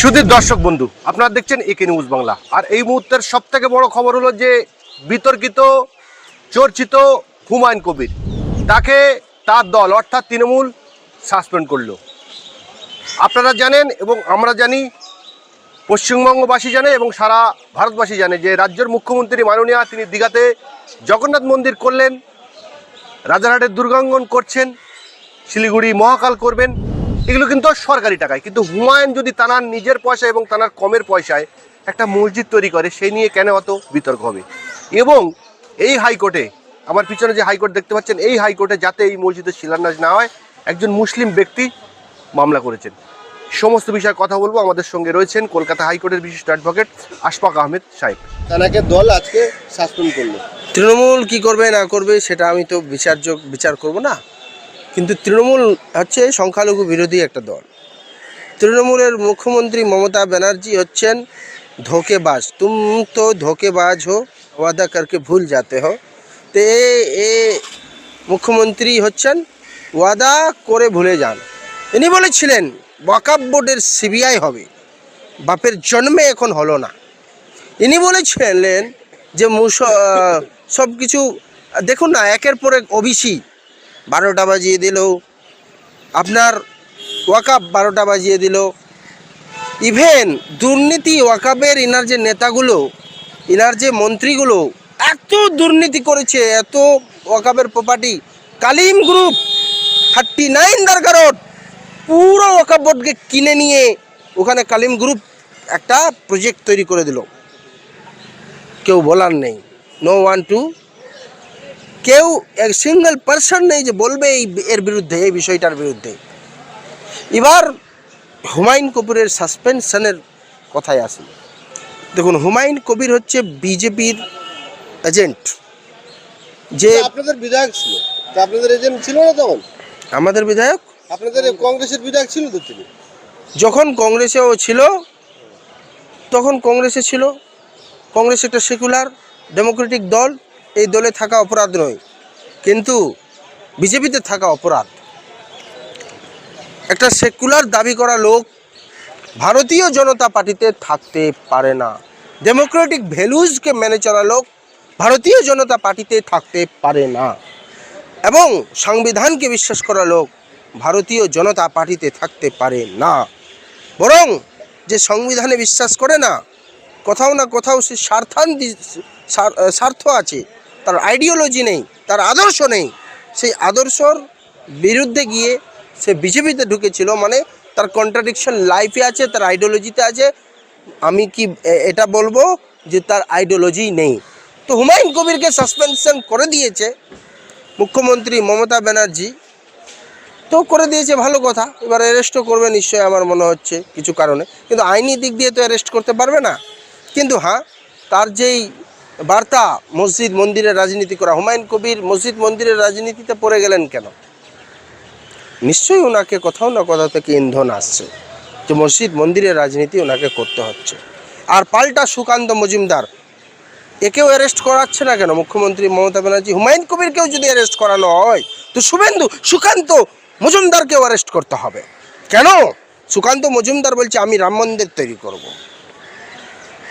সুধীর দর্শক বন্ধু, আপনারা দেখছেন একে নিউজ বাংলা। আর এই মুহূর্তের সব থেকে বড় খবর হলো যে বিতর্কিত, চর্চিত হুমায়ুন কবির, তাকে তার দল, অর্থাৎ তৃণমূল, সাসপেন্ড করল। আপনারা জানেন এবং আমরা জানি, পশ্চিমবঙ্গবাসী জানে এবং সারা ভারতবাসী জানে যে রাজ্যের মুখ্যমন্ত্রী মাননীয়া তিনি দীঘাতে জগন্নাথ মন্দির করলেন, রাজারহাটের দুর্গাঙ্গন করছেন, শিলিগুড়ি মহাকাল করবেন। এগুলো কিন্তু সরকারি টাকায়। কিন্তু হুমায়ুন যদি তানার নিজের পয়সা এবং তানার কমের পয়সায় একটা মসজিদ তৈরি করে সেই নিয়ে কেন অত বিতর্ক হবে? এবং এই হাইকোর্টে আমার পিছনে যে হাইকোর্ট দেখতে পাচ্ছেন এই হাইকোর্টে যাতে এই মসজিদের শিলান্যাস না হয় একজন মুসলিম ব্যক্তি মামলা করেছেন। সমস্ত বিষয়ে কথা বলব। আমাদের সঙ্গে রয়েছেন কলকাতা হাইকোর্টের বিশিষ্ট অ্যাডভোকেট আশফাক আহমেদ সাহেব। তানাকে দল আজকে সাসপেন্ড করল। তৃণমূল কি করবে না করবে সেটা আমি তো বিচার্য বিচার করব না। কিন্তু তৃণমূল হচ্ছে সংখ্যালঘু বিরোধী একটা দল। তৃণমূলের মুখ্যমন্ত্রী মমতা ব্যানার্জি হচ্ছেন ধোকেবাজ। তুম তো ধোকেবাজ হো, ওয়াদা করকে ভুল যাতে হো। তে এ মুখ্যমন্ত্রী হচ্ছেন, ওয়াদা করে ভুলে যান। ইনি বলেছিলেন ওয়াকাব বোর্ডের সিবিআই হবে, বাপের জন্মে এখন হলো না। ইনি বলেছিলেন যে মুস সব কিছু দেখুন না, একের পর এক ওবিসি বারোটা বাজিয়ে দিল। আপনার ওয়াকাপ বারোটা বাজিয়ে দিল। ইভেন দুর্নীতি ওয়াকাবের ইনার যে নেতাগুলো, ইনার যে মন্ত্রীগুলো, এত দুর্নীতি করেছে, এত ওয়াকাবের property Kalim group thirty nine দারকারট পুরো ওয়াকাব বোর্ডকে কিনে নিয়ে ওখানে কালিম গ্রুপ একটা প্রজেক্ট তৈরি করে দিল। কেউ বলার নেই। নো ওয়ান টু কেউ এক সিঙ্গেল পার্সন নেই যে বলবে এই এর বিরুদ্ধে এই বিষয়টার বিরুদ্ধে। এবার হুমায়ুন কবিরের সাসপেনশনের কথায় আসি। দেখুন হুমায়ুন কবির হচ্ছে বিজেপির এজেন্ট যে আপনাদের বিধায়ক ছিল। তা আপনাদের এজেন্ট ছিল না তখন? আমাদের বিধায়ক? আপনাদের কংগ্রেসের বিধায়ক ছিল তো তিনি? যখন কংগ্রেসেও ছিল তখন কংগ্রেসে ছিল। কংগ্রেস একটা সেকুলার ডেমোক্রেটিক দল। এই দলে থাকা অপরাধ নয়। কিন্তু বিজেপিতে থাকা অপরাধ। একটা সেকুলার দাবি করা লোক ভারতীয় জনতা পার্টিতে থাকতে পারে না। ডেমোক্রেটিক ভ্যালুজকে মেনে চলা লোক ভারতীয় জনতা পার্টিতে থাকতে পারে না। এবং সংবিধানকে বিশ্বাস করা লোক ভারতীয় জনতা পার্টিতে থাকতে পারে না। বরং যে সংবিধানে বিশ্বাস করে না, কোথাও না কোথাও সে স্বার্থান্তি স্বার- স্বার্থ আছে। তার আইডিওলজি নেই, তার আদর্শ নেই। সেই আদর্শর বিরুদ্ধে গিয়ে সে বিজেপিতে ঢুকেছিল মানে তার কন্ট্রাডিকশন লাইফে আছে, তার আইডিওলজিতে আছে। আমি কি এটা বলব যে তার আইডিওলজি নেই। তো হুমায়ুন কবিরকে সাসপেনশন করে দিয়েছে মুখ্যমন্ত্রী মমতা ব্যানার্জি। তো করে দিয়েছে, ভালো কথা। এবার অ্যারেস্টও করবে নিশ্চয়ই আমার মনে হচ্ছে কিছু কারণে। কিন্তু আইনি দিক দিয়ে তো অ্যারেস্ট করতে পারবে না। কিন্তু হ্যাঁ তার যেই বার্তা, মসজিদ, মন্দিরের রাজনীতি করা। হুমায়ুন কবির মসজিদ, মন্দিরের রাজনীতিতে পড়ে গেলেন কেন? নিশ্চয়ই ওনাকে কোথাও না কোথাও থেকে ইন্ধন আসছে যে মসজিদ, মন্দিরের রাজনীতি ওনাকে করতে হচ্ছে। আর পাল্টা সুকান্ত মজুমদার, একেও অ্যারেস্ট করাচ্ছে না কেন? মুখ্যমন্ত্রী মমতা ব্যানার্জি, হুমায়ুন কবিরকেও যদি অ্যারেস্ট করানো হয়, তো শুভেন্দু, সুকান্ত মজুমদারকেও অ্যারেস্ট করতে হবে। কেন? সুকান্ত মজুমদার বলছে, আমি রাম মন্দির তৈরি করব।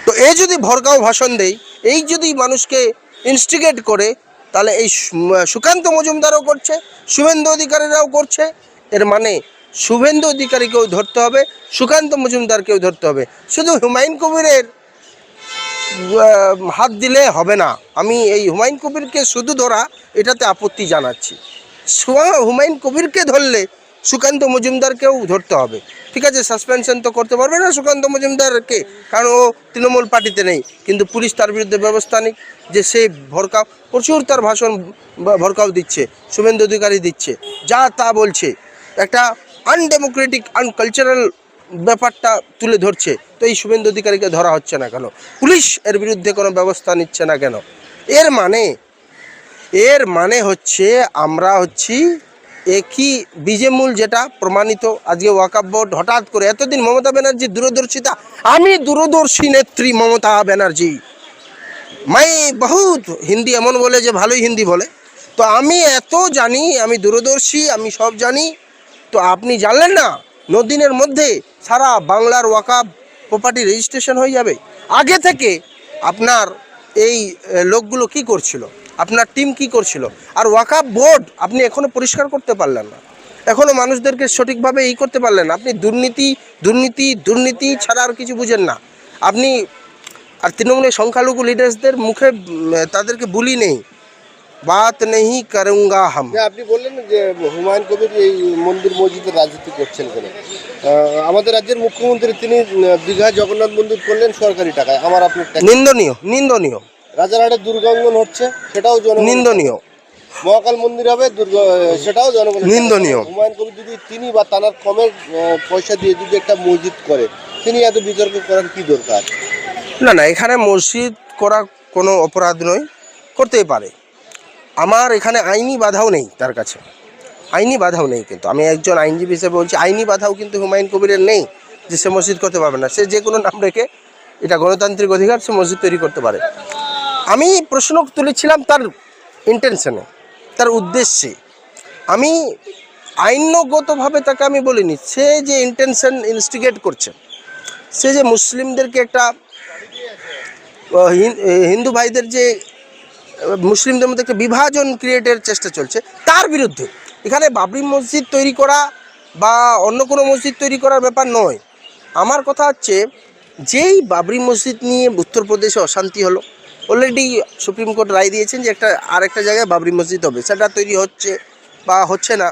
তো এ যদি ভরকাও ভাষণ দেই, এই যদি মানুষকে ইনস্টিগেট করে, তাহলে এই সুকান্ত মজুমদারও করছে, শুভেন্দু অধিকারীরাও করছে। এর মানে শুভেন্দু অধিকারীকেও ধরতে হবে, সুকান্ত মজুমদারকেও ধরতে হবে। শুধু হুমায়ুন কবিরের হাত দিলে হবে না। আমি এই হুমায়ুন কবিরকে শুধু ধরা, এটাতে আপত্তি জানাচ্ছি। হুমায়ুন কবিরকে ধরলে সুকান্ত মজুমদারকেও ধরতে হবে। ঠিক আছে সাসপেনশন তো করতে পারবে না সুকান্ত মজুমদারকে, কারণ ও তৃণমূল পার্টিতে নেই, কিন্তু পুলিশ তার বিরুদ্ধে ব্যবস্থা নিক, যে সে ভরকাও, প্রচুর তার ভাষণ ভরকাও দিচ্ছে, শুভেন্দু অধিকারী দিচ্ছে, যা তা বলছে। একটা আনডেমোক্রেটিক আনকালচারাল ব্যাপারটা তুলে ধরছে, তো এই শুভেন্দু অধিকারীকে ধরা হচ্ছে না কেন? পুলিশ এর বিরুদ্ধে কোনো ব্যবস্থা নিচ্ছে না কেন? এর মানে এর মানে হচ্ছে আমরা হচ্ছি একই বিজেমূল যেটা প্রমাণিত আজকে ওয়াকাব বোর্ড হঠাৎ করে এতদিন মমতা ব্যানার্জি দূরদর্শিতা, আমি দূরদর্শী নেত্রী মমতা ব্যানার্জি। মাই বহুত হিন্দি এমন বলে যে ভালোই হিন্দি বলে। তো আমি এত জানি, আমি দূরদর্শী, আমি সব জানি। তো আপনি জানলেন না, নদিনের মধ্যে সারা বাংলার ওয়াকাব প্রপার্টি রেজিস্ট্রেশন হয়ে যাবে। আগে থেকে আপনার এই লোকগুলো কি করছিল? আপনার টিম কি করছিল? আর ওয়াকাব বোর্ড আপনি এখনও পরিষ্কার করতে পারলেন না। এখনও মানুষদেরকে সঠিকভাবে এই করতে পারলেন না। আপনি দুর্নীতি দুর্নীতি দুর্নীতি ছাড়া আর কিছু বুঝেন না। আপনি আর তৃণমূলের সংখ্যালঘু লিডার্সদের মুখে তাদেরকে বুলি নেই। বাত নেই করুঙ্গা হাম। আপনি বললেন যে হুমায়ুন কবির এই মন্দির মসজিদের রাজনীতি করছেন আহ, আমাদের রাজ্যের মুখ্যমন্ত্রী তিনি দীঘা জগন্নাথ মন্দির করলেন সরকারি টাকায়। আমার আপনার নিন্দনীয় নিন্দনীয়। রাজারহাটে দুর্গাঙ্গন হচ্ছে সেটাও জনগণ নিন্দনীয়। মহাকাল মন্দির হবে দুর্গা সেটাও জনগণ নিন্দনীয়। হুমায়ুন কবির যদি তিনি বা তার কমের পয়সা দিয়ে যদি একটা মসজিদ করে তিনি এত বিতর্ক করার কি দরকার? না না এখানে মসজিদ করা কোনো অপরাধ নয় করতেই পারে। আমার এখানে আইনি বাধাও নেই তার কাছে। আইনি বাধাও নেই কিন্তু। আমি একজন আইনজীবী হিসেবে বলছি আইনি বাধাও কিন্তু হুমায়ুন কবিরের নেই যে সে মসজিদ করতে পারবে না। সে যে কোনো নাম রেখে এটা গণতান্ত্রিক অধিকার সে মসজিদ তৈরি করতে পারে। আমি প্রশ্ন তুলেছিলাম তার ইন্টেনশনে তার উদ্দেশ্যে। আমি আইনগতভাবে তাকে আমি বলিনি, সে যে ইন্টেনশন ইনস্টিগেট করছে, সে যে মুসলিমদেরকে একটা হিন্দু ভাইদের যে মুসলিমদের মধ্যে একটা বিভাজন ক্রিয়েটের চেষ্টা চলছে, তার বিরুদ্ধে। এখানে বাবরি মসজিদ তৈরি করা বা অন্য কোনো মসজিদ তৈরি করার ব্যাপার নয়। আমার কথা হচ্ছে, যেই বাবরি মসজিদ নিয়ে উত্তরপ্রদেশে অশান্তি হলো অলরেডি সুপ্রিম কোর্ট রায় দিয়েছেন যে একটা আর একটা জায়গায় বাবরি মসজিদ হবে। সেটা তৈরি হচ্ছে বা হচ্ছে না।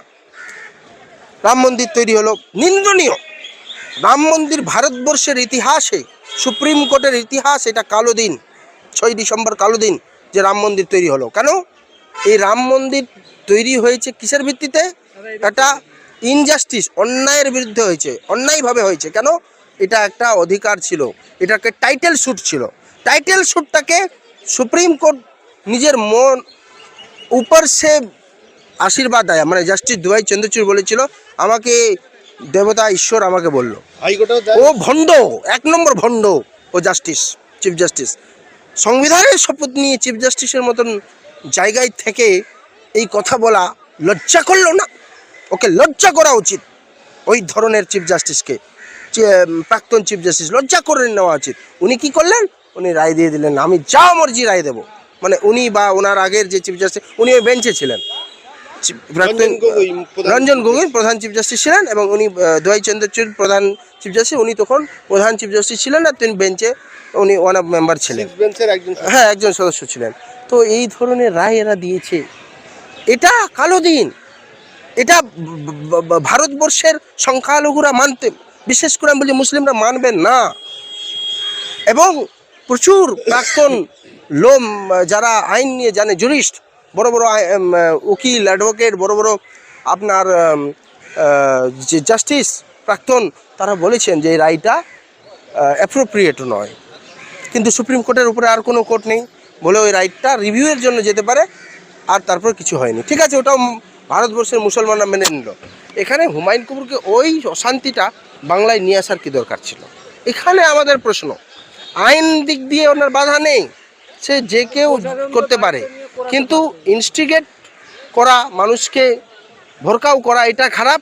রাম মন্দির তৈরি হলো নিন্দনীয়। রাম মন্দির ভারতবর্ষের ইতিহাসে সুপ্রিম কোর্টের ইতিহাস এটা কালো দিন, ছয় ডিসেম্বর কালো দিন যে রাম মন্দির তৈরি হলো। কেন? এই রাম মন্দির তৈরি হয়েছে কিসের ভিত্তিতে? একটা ইনজাস্টিস অন্যায়ের বিরুদ্ধে হয়েছে, অন্যায়ভাবে হয়েছে। কেন? এটা একটা অধিকার ছিল। এটাকে টাইটেল শ্যুট ছিল। টাইটেল শ্যুটটাকে সুপ্রিম কোর্ট নিজের মন উপর সে আশীর্বাদ দেয়। মানে জাস্টিস দুবাই চন্দ্রচূড় বলেছিল আমাকে দেবতা ঈশ্বর আমাকে বলল। ও ভণ্ড এক নম্বর ভণ্ড ও জাস্টিস চিফ জাস্টিস সংবিধানের শপথ নিয়ে চিফ জাস্টিসের মতন জায়গায় থেকে এই কথা বলা লজ্জা করল না? ওকে লজ্জা করা উচিত ওই ধরনের চিফ জাস্টিসকে প্রাক্তন চিফ জাস্টিস লজ্জা করে নেওয়া উচিত। উনি কি করলেন? উনি রায় দিয়ে দিলেন আমি যা মর্জি রায় দেবো। মানে উনি বা ওনার আগের যে চিফ জাস্টিস উনি ওই বেঞ্চে ছিলেন। রঞ্জন গগৈ প্রধান- চিফ জাস্টিস ছিলেন এবং উনি দোয়াই চন্দ্রচূড় প্রধান চিফ জাস্টিস উনি তখন প্রধান চিফ জাস্টিস ছিলেন না তিনি বেঞ্চে উনি ওয়ান অফ মেম্বার ছিলেন। হ্যাঁ একজন সদস্য ছিলেন। তো এই ধরনের রায় এরা দিয়েছে। এটা কালো দিন। এটা ভারতবর্ষের সংখ্যালঘুরা মানতে বিশেষ করে আমি বলছি মুসলিমরা মানবেন না। এবং প্রচুর প্রাক্তন লোম, যারা আইন নিয়ে জানে জুরিস্ট বড় বড় উকিল অ্যাডভোকেট বড় বড় আপনার যে জাস্টিস প্রাক্তন, তারা বলেছেন যে এই রায়টা অ্যাপ্রোপ্রিয়েট নয়। কিন্তু সুপ্রিম কোর্টের উপরে আর কোনো কোর্ট নেই বলে ওই রাইটটা রিভিউয়ের জন্য যেতে পারে, আর তারপর কিছু হয়নি। ঠিক আছে, ওটাও ভারতবর্ষের মুসলমানরা মেনে নিল। এখানে হুমায়ুন কবিরকে ওই অশান্তিটা বাংলায় নিয়ে আসার কি দরকার ছিল? এখানে আমাদের প্রশ্ন। আইন দিক দিয়ে ওনার বাধা নেই, সে যে কেউ করতে পারে। কিন্তু ইনস্টিগেট করা, মানুষকে ভোরকাও করা, এটা খারাপ।